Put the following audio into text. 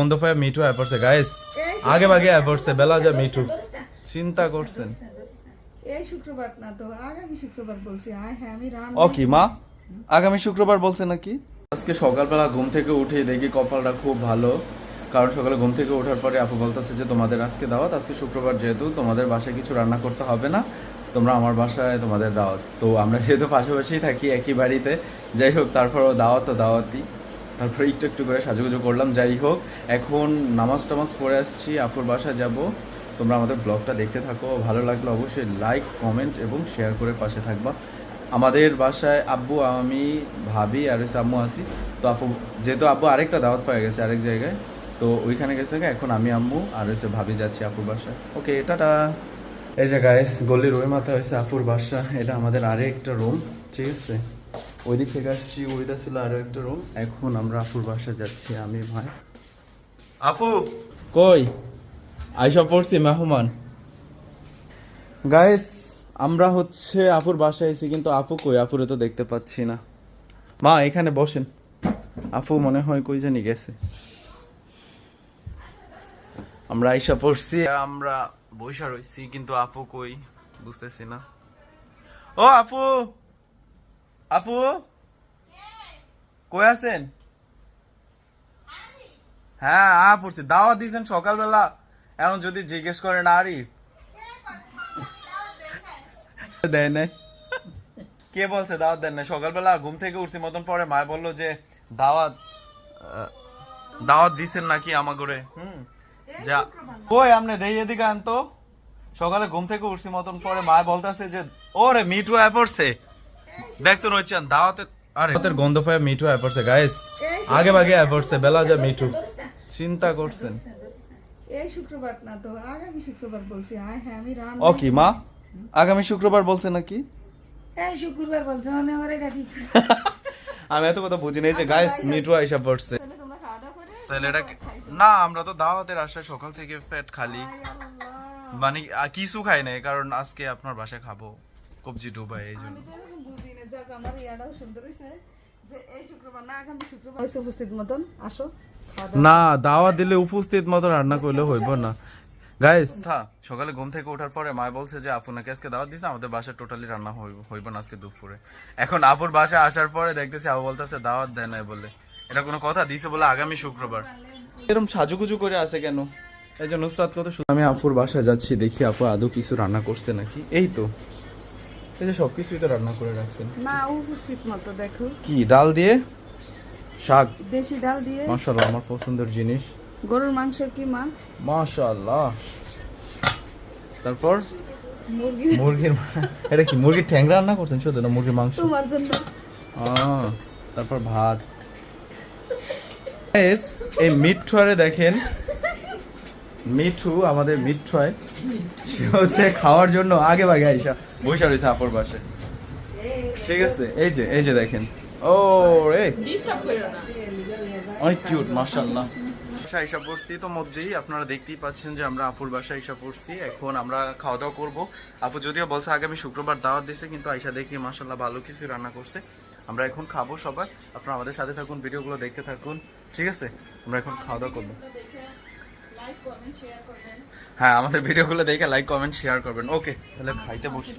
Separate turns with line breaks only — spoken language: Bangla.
বন্ধ পায় মিঠু অ্যাপ গাইস আগে ভাগে অ্যাপ বেলা যা মিঠু। চিন্তা করছেন।
এই শুক্রবার না তো আগামী শুক্রবার বলছি। আয় হ্যাঁ আমি রান
ও কি মা? আগামী শুক্রবার বলছে নাকি? আজকে সকালবেলা ঘুম থেকে উঠে দেখি কপালটা খুব ভালো। কারণ সকালে ঘুম থেকে ওঠার পরে আপু বলতেছে যে তোমাদের আজকে দাওয়াত আজকে শুক্রবার যেহেতু তোমাদের বাসায় কিছু রান্না করতে হবে না তোমরা আমার বাসায় তোমাদের দাওয়াত। তো আমরা যেহেতু পাশাপাশি থাকি একই বাড়িতে যাই হোক তারপরও দাওয়াত তো দাওয়াতই। তারপরে একটু একটু করে সাজুগুজু করলাম, যাই হোক। এখন নামাজ টামাজ পড়ে আসছি, আপুর বাসায় যাব। তোমরা আমাদের ব্লগটা দেখতে থাকো, ভালো লাগলে অবশ্যই লাইক কমেন্ট এবং শেয়ার করে পাশে থাকবা। আমাদের বাসায় আব্বু, আমি, ভাবি আর হচ্ছে আম্মু আছি। তো আপু, যেহেতু আব্বু আরেকটা দাওয়াত পাওয়া গেছে আরেক জায়গায়, তো ওইখানে গেছে এখন আমি, আম্মু আর হচ্ছে ভাবি যাচ্ছি আপুর বাসায়। Okay tata. এই যে গাইস গলির ওই মাথা হয়েছে আপুর বাসা, এটা আমাদের আরেকটা রুম ঠিক আছে? ওই দিক থেকে আসছি ওইটা ছিল আরও একটা রুম এখন আমরা আপুর বাসায় যাচ্ছি আমি ভাই। আপু! কই? আইসা পড়ছি মেহমান। গাইস আমরা হচ্ছে আপুর বাসায় এসেছি কিন্তু আপু কই? আপুরে তো দেখতে পাচ্ছি না। মা এখানে বসেন। আপু মনে হয় কই জানি গেছে। আমরা আইসা পড়ছি আমরা বৈশা রইছি কিন্তু আপু কই? বুঝতেছি না। ও আপু! আপু? কই আছেন? হ্যাঁ আ পড়ছি দাওয়াত দিয়েছেন সকালবেলা। এখন যদি জিজ্ঞেস করেন আরি দেয় নাই। কে বলছে দাওয়াত দেন না সকালবেলা ঘুম থেকে উঠছি মতন পরে মা বলল যে দাওয়াত দাওয়াত দিছেন নাকি আমা করে হুম যা কই আপনি দেই এদিকে আনতো। সকালে ঘুম থেকে উঠছি মতন পরে মা বলতেছে যে ওরে মিটু আয় পড়ছে। দেখছেন চান দাওয়াতের আরে দাওয়াতের গন্ধ পায় মিঠু আয় পড়ছে গাইস আগে ভাগে আয় পড়ছে বেলা যা মিঠু। চিন্তা করছেন।
এই শুক্রবার না তো আগামী শুক্রবার বলছি। আয় হ্যাঁ আমি রান
ও কি মা? আগামী শুক্রবার বলছে নাকি?
এই শুক্রবার বলছে মানে আমার এটা কি
আমি এত কথা বুঝি নাই যে গাইস মিঠু আইসা পড়ছে।
তাহলে
এটা না আমরা তো দাওয়াতের আশায় সকাল থেকে পেট খালি। মানে কিছু খাই নাই কারণ আজকে আপনার বাসায় খাব। কবজি ডুবাই এই জন্য।
যাক আমার ইয়াটাও সুন্দর হয়েছে যে এই শুক্রবার না, আগামী শুক্রবার হয়েছে উপস্থিত মতন। আসো
না দাওয়া দিলে উপস্থিত মতো রান্না করলে হইব না। সকালে ঘুম থেকে ওঠার পরে মা বলছে যে আজকে দাওয়াত দিছে, আমাদের বাসায় টোটালি রান্না হইব না আজকে দুপুরে। এখন আপুর বাসায় আসার পরে দেখতেছি আপু বলতেছে, দাওয়াত দেয় নাই বলে। এটা কোনো কথা দিছে বলে আগামী শুক্রবার। এরকম সাজুগুজু করে আছে কেন? এই যে নুসরাত কত। আমি আপুর বাসায় যাচ্ছি, দেখি আপু আদৌ কিছু রান্না করছে নাকি? এই তো। এই যে তো রান্না করে রাখছেন।
না উপস্থিত মতো দেখো।
কি ডাল দিয়ে? শাক?
দেশি ডাল দিয়ে।
মাশাআল্লাহ আমার পছন্দের জিনিস।
গরুর
মাশাআল্লাহ। তারপর?
মুরগি
মুরগির এটা কি মুরগির ঠ্যাং রান্না করছেন শুধু না মুরগির মাংস?
তোমার জন্য।
তারপর ভাত। এই মিঠুয়ারে দেখেন মিঠু আমাদের মিঠুয়ায় সে হচ্ছে খাওয়ার জন্য আগে ভাগে আইসা বৈশা রয়েছে আপর পাশে। ঠিক আছে এই যে এই যে দেখেন। ও রে। অনেক কিউট মাশাআল্লাহ। বাসায় এসে পড়ছি তো মধ্যেই আপনারা দেখতেই পাচ্ছেন যে আমরা আপুর বাসায় এসে পড়ছি। এখন আমরা খাওয়া দাওয়া করব। আপু যদিও বলছে আগামী শুক্রবার দাওয়াত দিছে কিন্তু আইসা দেখি মাশাল্লাহ ভালো কিছু রান্না করছে। আমরা এখন খাব সবাই আপনারা আমাদের সাথে থাকুন ভিডিওগুলো দেখতে থাকুন। ঠিক আছে আমরা এখন খাওয়া দাওয়া করব
লাইক কমেন্ট শেয়ার করবেন
হ্যাঁ আমাদের ভিডিওগুলো দেখে লাইক কমেন্ট শেয়ার করবেন। ওকে তাহলে খাইতে বসি।